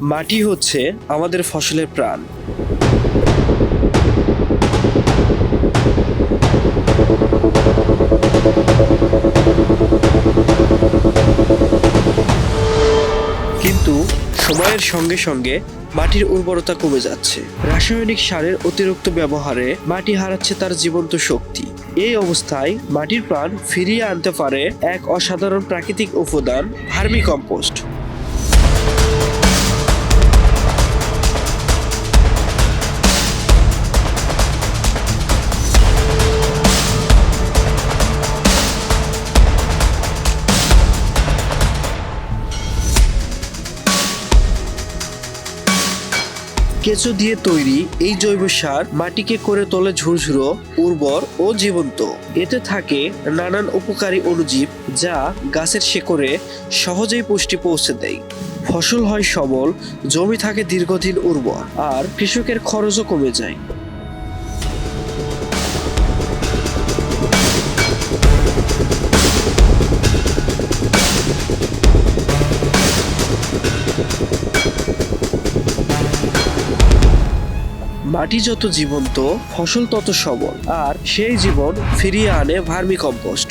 মাটি হচ্ছে আমাদের ফসলের প্রাণ। কিন্তু সময়ের সঙ্গে সঙ্গে মাটির উর্বরতা কমে যাচ্ছে। রাসায়নিক সারের অতিরিক্ত ব্যবহারে মাটি হারাচ্ছে তার জীবন্ত শক্তি। এই অবস্থায় মাটির প্রাণ ফিরিয়ে আনতে পারে এক অসাধারণ প্রাকৃতিক উপাদান ভার্মি কম্পোস্ট কেঁচো দিয়ে তৈরি এই জৈব সার মাটিকে করে তোলে ঝুরঝুরো, উর্বর ও জীবন্ত। এতে থাকে নানান উপকারী অণুজীব যা গাছের শেকড়ে সহজেই পুষ্টি পৌঁছে দেয়। ফসল হয় সবল, জমি থাকে দীর্ঘদিন উর্বর, আর কৃষকের খরচও কমে যায়। মাটি যত জীবন্ত ফসল তত সবল আর সেই জীবন ফিরিয়ে আনে ভার্মি কম্পোস্ট